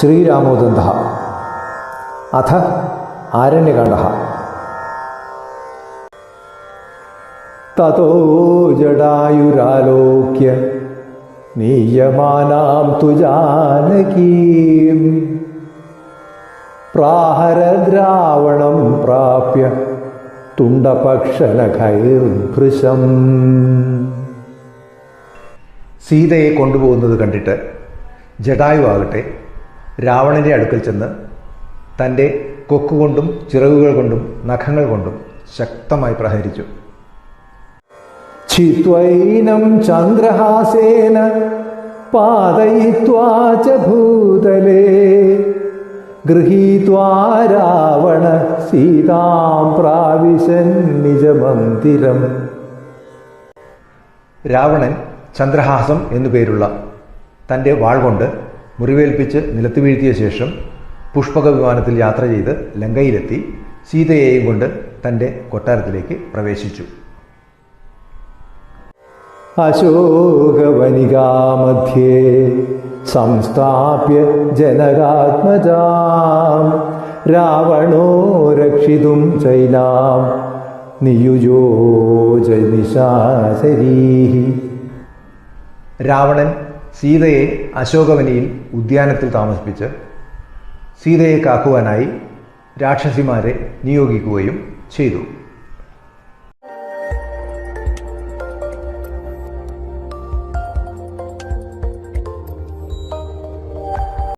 ശ്രീരാമോദന്ത. അഥ ആരണ്യകാണ്ഡ. തതോ ജടായുരാലോക്യ നീയമാനാം തു ജാനകീം. പ്രാഹരദ്രാവണം പ്രാപ്യ തുണ്ടപക്ഷനഖൈർഭൃശം സീതയെ കൊണ്ടുപോകുന്നത് കണ്ടിട്ട് ജടായു ആകട്ടെ രാവണന്റെ അടുക്കൽ ചെന്ന് തന്റെ കൊക്കുകൊണ്ടും ചിറകുകൾ കൊണ്ടും നഖങ്ങൾ കൊണ്ടും ശക്തമായി പ്രഹരിച്ചു. ചിത്വൈനം ചന്ദ്രഹാസേന പാതയിത്വാച ഭൂതലേ. ഗൃഹീത്വാ രാവണ സീതാം പ്രാവിശൻ നിജമന്ദിരം രാവണൻ ചന്ദ്രഹാസം എന്നു പേരുള്ള തന്റെ വാൾ കൊണ്ട് മുറിവേൽപ്പിച്ച് നിലത്ത് വീഴ്ത്തിയ ശേഷം പുഷ്പക വിമാനത്തിൽ യാത്ര ചെയ്ത് ലങ്കയിലെത്തി സീതയെയും കൊണ്ട് തന്റെ കൊട്ടാരത്തിലേക്ക് പ്രവേശിച്ചു. അശോകവനികാമധ്യേ സംസ്ഥാപ്യ ജനകാത്മജാം രാവണോ രക്ഷിതും ചൈലാം നിയുജോ ജനിശാശരീ. രാവണൻ സീതയെ അശോകവനിയിൽ ഉദ്യാനത്തിൽ താമസിപ്പിച്ച് സീതയെ കാക്കുവാനായി രാക്ഷസിമാരെ നിയോഗിക്കുകയും ചെയ്തു.